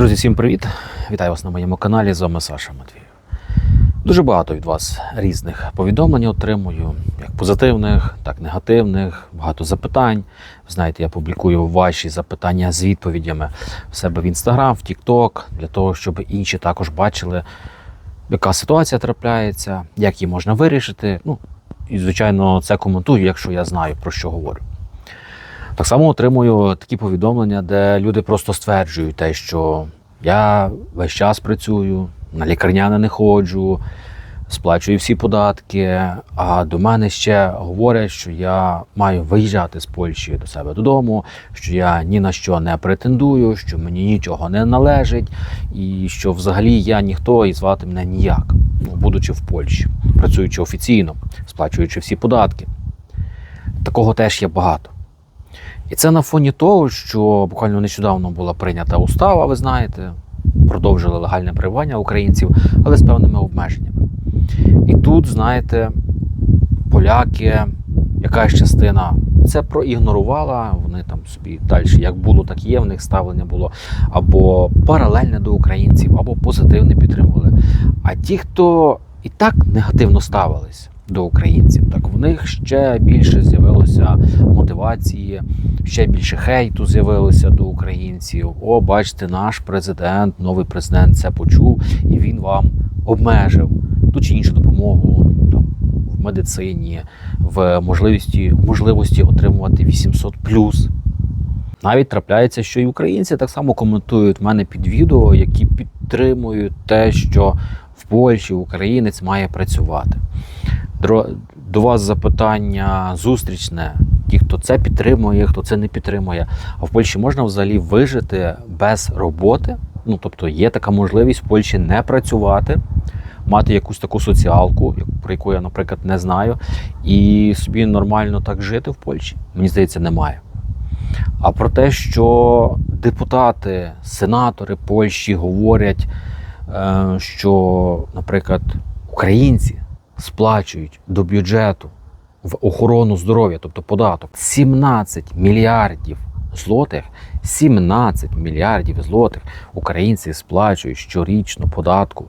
Друзі, всім привіт! Вітаю вас на моєму каналі. З вами Саша Матвієв. Дуже багато від вас різних повідомлень отримую, як позитивних, так і негативних, багато запитань. Знаєте, я публікую ваші запитання з відповідями в себе в інстаграм, в Тікток, для того, щоб інші також бачили, яка ситуація трапляється, як її можна вирішити. Ну, і, звичайно, це коментую, якщо я знаю, про що говорю. Так само отримую такі повідомлення, де люди просто стверджують те, що я весь час працюю, на лікарняне не ходжу, сплачую всі податки. А до мене ще говорять, що я маю виїжджати з Польщі до себе додому, що я ні на що не претендую, що мені нічого не належить, і що взагалі я ніхто і звати мене ніяк, ну, будучи в Польщі, працюючи офіційно, сплачуючи всі податки. Такого теж є багато. І це на фоні того, що буквально нещодавно була прийнята устава, ви знаєте, продовжили легальне перебування українців, але з певними обмеженнями. І тут, знаєте, поляки, якась частина це проігнорувала, вони там собі далі, як було, так є, в них ставлення було або паралельне до українців, або позитивне підтримували. А ті, хто і так негативно ставились до українців, так в них ще більше з'явилося мотивації, ще більше хейту з'явилося до українців. О, бачите, наш президент, новий президент це почув, і він вам обмежив ту чи іншу допомогу там, в медицині, в можливості, в можливості отримувати 800 Навіть трапляється, що і українці так само коментують мене під відео, які підтримують те, що в Польщі українець має працювати. До вас запитання зустрічне. Ті, хто це підтримує, хто це не підтримує. А в Польщі можна взагалі вижити без роботи. Ну тобто є така можливість в Польщі не працювати, мати якусь таку соціалку, про яку я, наприклад, не знаю, і собі нормально так жити в Польщі. Мені здається, немає. А про те, що депутати, сенатори Польщі говорять, е, що, наприклад, українці сплачують до бюджету в охорону здоров'я, тобто податок, 17 мільярдів злотих, 17 мільярдів злотих українці сплачують щорічно податку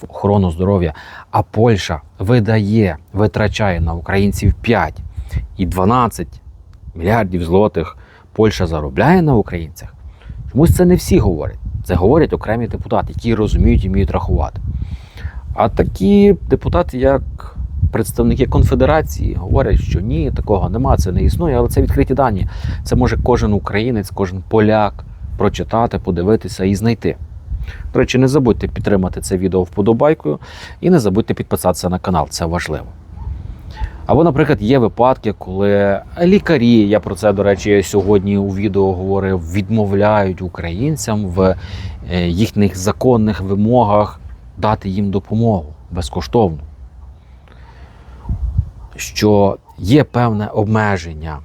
в охорону здоров'я, а Польща видає, витрачає на українців 5 і 12 мільярдів злотих Польща заробляє на українцях. Чомусь це не всі говорять. Це говорять окремі депутати, які розуміють і вміють рахувати. А такі депутати, як представники конфедерації, говорять, що ні, такого нема, це не існує, але це відкриті дані. Це може кожен українець, кожен поляк прочитати, подивитися і знайти. До речі, не забудьте підтримати це відео вподобайкою і не забудьте підписатися на канал, це важливо. Або, наприклад, є випадки, коли лікарі, я про це, до речі, сьогодні у відео говорив, відмовляють українцям в е, їхніх законних вимогах дати їм допомогу безкоштовно. Що є певне обмеження,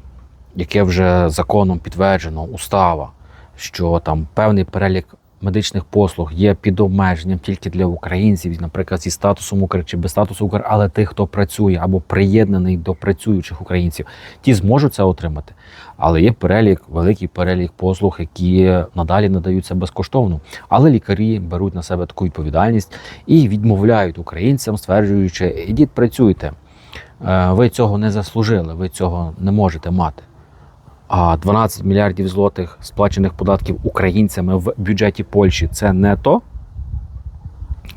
яке вже законом підтверджено, устава, що там певний перелік медичних послуг є під обмеженням тільки для українців, наприклад, зі статусом Укр чи без статусу Укр, але тих, хто працює або приєднаний до працюючих українців, ті зможуть це отримати. Але є перелік, великий перелік послуг, які надалі надаються безкоштовно. Але лікарі беруть на себе таку відповідальність і відмовляють українцям, стверджуючи, ідіть працюйте. Е, Ви цього не заслужили, ви цього не можете мати. А 12 мільярдів злотих сплачених податків українцями в бюджеті Польщі це не то.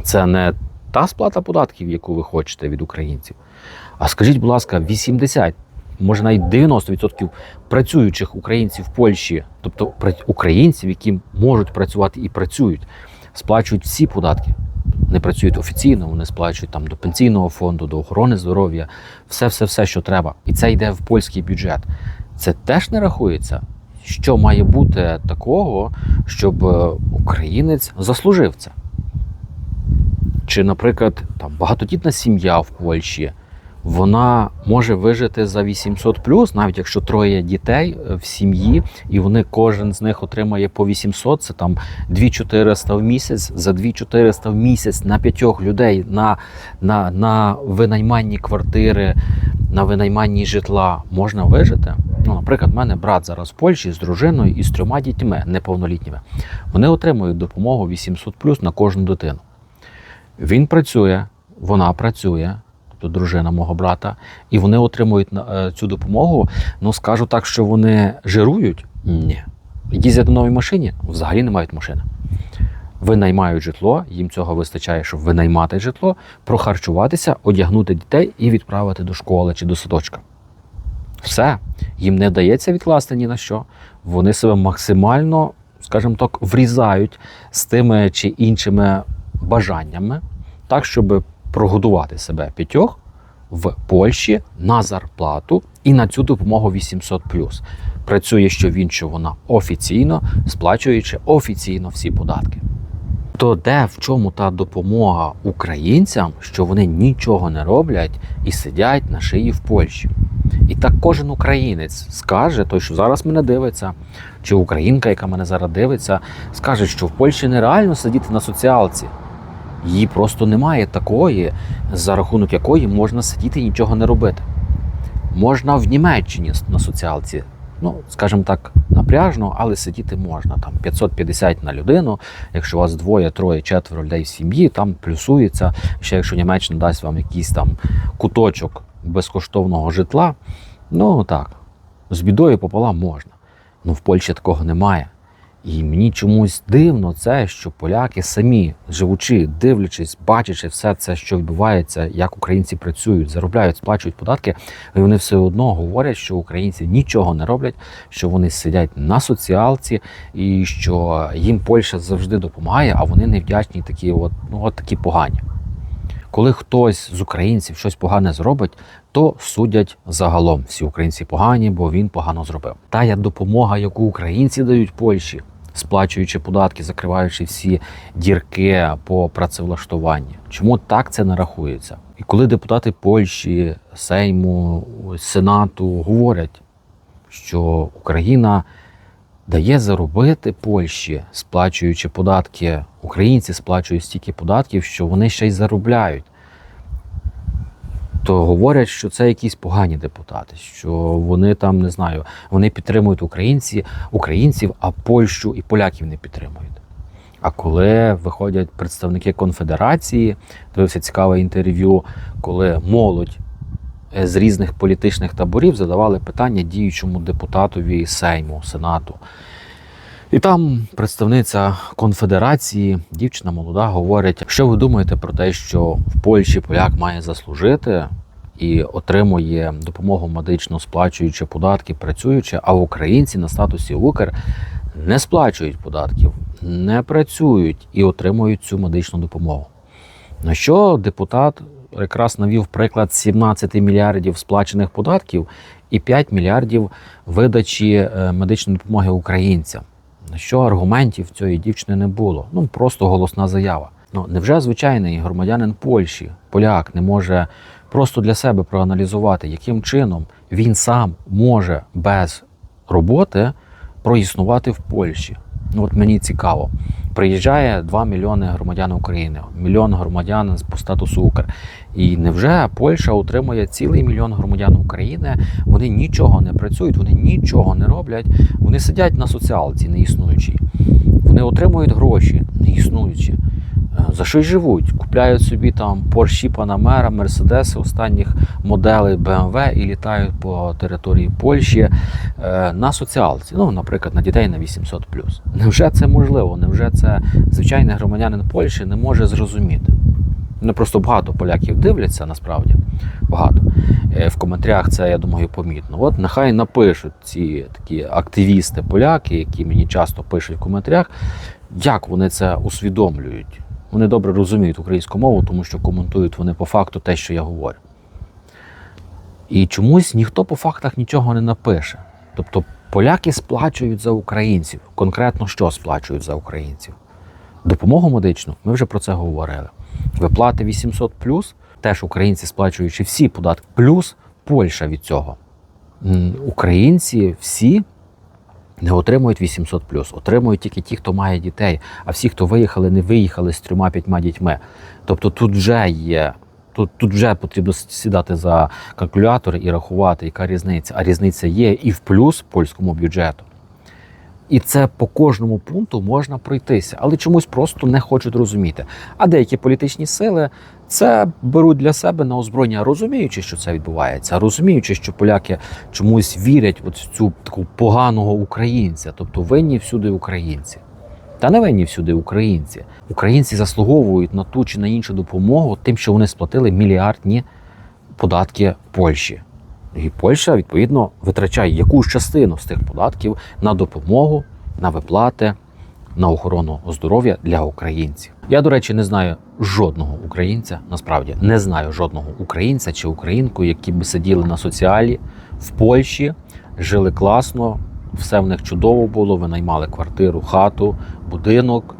Це не та сплата податків, яку ви хочете від українців. А скажіть, будь ласка, 80, може навіть 90% працюючих українців в Польщі, тобто українців, які можуть працювати і працюють, сплачують всі податки. Не працюють офіційно, вони сплачують там до пенсійного фонду, до охорони здоров'я, все, все, все, що треба. І це йде в польський бюджет. Це теж не рахується. Що має бути такого, щоб е, українець заслужив це? Чи, наприклад, там багатодітна сім'я в Польщі, вона може вижити за 800 навіть якщо троє дітей е, в сім'ї, і вони кожен з них отримає по 800, це там 2400 в місяць, за 2400 в місяць на п'ятьох людей на, на, на винайманні квартири, на винайманні житла можна вижити. Наприклад, в мене брат зараз в Польщі з дружиною і з трьома дітьми неповнолітніми. Вони отримують допомогу 800 плюс на кожну дитину. Він працює, вона працює, тобто дружина мого брата, і вони отримують е, цю допомогу. Ну, скажу так, що вони жирують? Ні. Їздять на новій машині, взагалі не мають машини. Винаймають житло, їм цього вистачає, щоб винаймати житло, прохарчуватися, одягнути дітей і відправити до школи чи до садочка. Все, їм не дається відкласти ні на що. Вони себе максимально, скажімо так, врізають з тими чи іншими бажаннями, так, щоб прогодувати себе п'ятьох в Польщі на зарплату і на цю допомогу 800 Працює що він, що вона офіційно, сплачуючи офіційно всі податки. То де в чому та допомога українцям, що вони нічого не роблять і сидять на шиї в Польщі? І так кожен українець скаже, той, що зараз мене дивиться, чи українка, яка мене зараз дивиться, скаже, що в Польщі нереально сидіти на соціалці. Її просто немає такої, за рахунок якої можна сидіти і нічого не робити. Можна в Німеччині на соціалці, ну, скажімо так, напряжно, але сидіти можна. Там 550 на людину. Якщо у вас двоє, троє, четверо людей в сім'ї, там плюсується. Ще якщо Німеччина дасть вам якийсь там куточок безкоштовного житла, ну так, з бідою пополам можна. Ну в Польщі такого немає. І мені чомусь дивно це, що поляки самі, живучи, дивлячись, бачачи все це, що відбувається, як українці працюють, заробляють, сплачують податки, і вони все одно говорять, що українці нічого не роблять, що вони сидять на соціалці, і що їм Польща завжди допомагає, а вони невдячні, такі, от, ну, от такі погані. Коли хтось з українців щось погане зробить, то судять загалом всі українці погані, бо він погано зробив. Тая допомога, яку українці дають Польщі, сплачуючи податки, закриваючи всі дірки по працевлаштуванні. Чому так це не рахується? І коли депутати Польщі, Сейму, Сенату говорять, що Україна дає заробити Польщі, сплачуючи податки, українці сплачують стільки податків, що вони ще й заробляють. То говорять, що це якісь погані депутати, що вони там не знаю, вони підтримують українці, українців, а Польщу і поляків не підтримують. А коли виходять представники конфедерації, дивився цікаве інтерв'ю, коли молодь з різних політичних таборів задавали питання діючому депутатові Сейму, Сенату. І там представниця конфедерації, дівчина молода, говорить: що ви думаєте про те, що в Польщі поляк має заслужити і отримує допомогу медичну, сплачуючи податки, працюючи, а українці на статусі Укр не сплачують податків, не працюють і отримують цю медичну допомогу. На що депутат якраз навів приклад 17 мільярдів сплачених податків і 5 мільярдів видачі е, медичної допомоги українцям. Що аргументів цієї дівчини не було? Ну просто голосна заява. Ну невже звичайний громадянин Польщі, поляк, не може просто для себе проаналізувати, яким чином він сам може без роботи проіснувати в Польщі? Ну от мені цікаво. Приїжджає 2 мільйони громадян України, мільйон громадян по статусу Укр. І невже Польща отримує цілий мільйон громадян України? Вони нічого не працюють, вони нічого не роблять. Вони сидять на соціалці неіснуючій. Вони отримують гроші неіснуючі. За що й живуть? Купляють собі там Порші Панамера, Мерседеси останніх моделей BMW і літають по території Польщі е, на соціалці. Ну, наприклад, на дітей на 800 Невже це можливо? Невже це звичайний громадянин Польщі не може зрозуміти? Не просто багато поляків дивляться, насправді багато. Е, В коментарях це, я думаю, помітно. От нехай напишуть ці такі активісти-поляки, які мені часто пишуть в коментарях, як вони це усвідомлюють. Вони добре розуміють українську мову, тому що коментують вони по факту те, що я говорю. І чомусь ніхто по фактах нічого не напише. Тобто поляки сплачують за українців. Конкретно що сплачують за українців? Допомогу медичну, ми вже про це говорили. Виплати 800 теж українці сплачуючи всі податки, плюс Польща від цього. Українці всі не отримують 800 отримують тільки ті, хто має дітей, а всі, хто виїхали, не виїхали з трьома-п'ятьма дітьми. Тобто тут вже є Тут, тут вже потрібно сідати за калькулятор і рахувати, яка різниця. А різниця є і в плюс польському бюджету. І це по кожному пункту можна пройтися, але чомусь просто не хочуть розуміти. А деякі політичні сили це беруть для себе на озброєння, розуміючи, що це відбувається, розуміючи, що поляки чомусь вірять в цю таку поганого українця, тобто винні всюди українці. Та не винні всюди українці. Українці заслуговують на ту чи на іншу допомогу, тим, що вони сплатили мільярдні податки Польщі. І Польща, відповідно, витрачає якусь частину з тих податків на допомогу, на виплати, на охорону здоров'я для українців. Я, до речі, не знаю жодного українця, насправді не знаю жодного українця чи українку, які би сиділи на соціалі в Польщі, жили класно, все в них чудово було, винаймали квартиру, хату, будинок.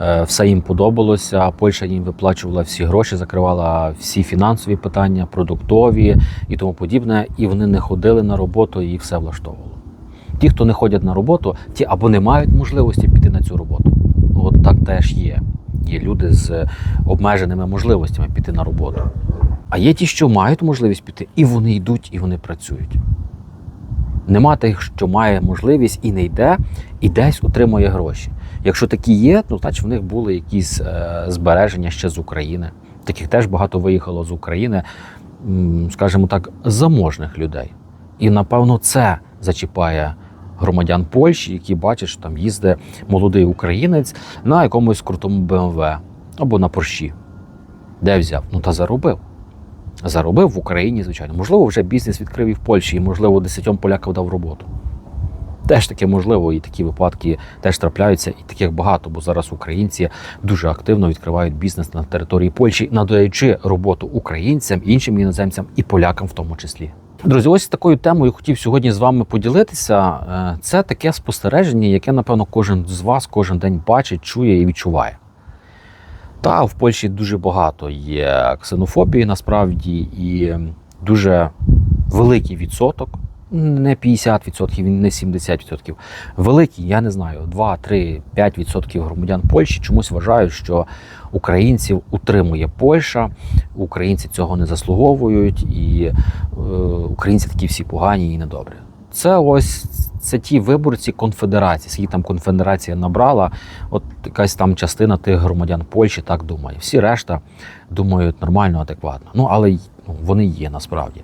Е, Все їм подобалося. Польща їм виплачувала всі гроші, закривала всі фінансові питання, продуктові і тому подібне. І вони не ходили на роботу, і все влаштовувало. Ті, хто не ходять на роботу, ті або не мають можливості піти на цю роботу. Ну, От так теж є. Є люди з обмеженими можливостями піти на роботу. А є ті, що мають можливість піти, і вони йдуть, і вони працюють. Нема тих, що має можливість і не йде, і десь отримує гроші. Якщо такі є, то значить в них були якісь е, збереження ще з України. Таких теж багато виїхало з України, скажімо так, заможних людей. І напевно це зачіпає громадян Польщі, які бачать, що там їздить молодий українець на якомусь крутому БМВ або на Порші. Де взяв? Ну та заробив. Заробив в Україні, звичайно. Можливо, вже бізнес відкрив і в Польщі, і, можливо, десятьом полякам дав роботу. Теж таке можливо, і такі випадки теж трапляються, і таких багато, бо зараз українці дуже активно відкривають бізнес на території Польщі, надаючи роботу українцям, іншим іноземцям і полякам в тому числі. Друзі, ось такою темою хотів сьогодні з вами поділитися. Е, Це таке спостереження, яке, напевно, кожен з вас кожен день бачить, чує і відчуває. Та в Польщі дуже багато є ксенофобії насправді, і дуже великий відсоток, не 50%, не 70%. Великий, я не знаю, 2, 3, 5% громадян Польщі чомусь вважають, що українців утримує Польща, українці цього не заслуговують, і е, українці такі всі погані і недобрі. Це ось це ті виборці конфедерації. Скільки там конфедерація набрала, от якась там частина тих громадян Польщі так думає. Всі решта думають нормально, адекватно. Ну але ну, вони є насправді.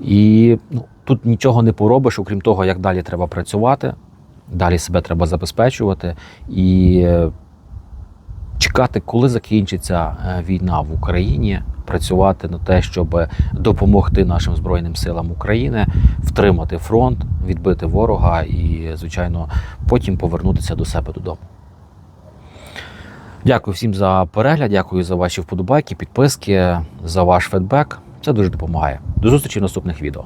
І ну, тут нічого не поробиш, окрім того, як далі треба працювати, далі себе треба забезпечувати і е, чекати, коли закінчиться е, війна в Україні, працювати на те, щоб допомогти нашим Збройним силам України втримати фронт, відбити ворога і, звичайно, потім повернутися до себе додому. Дякую всім за перегляд, дякую за ваші вподобайки, підписки, за ваш фідбек. Це дуже допомагає. До зустрічі в наступних відео.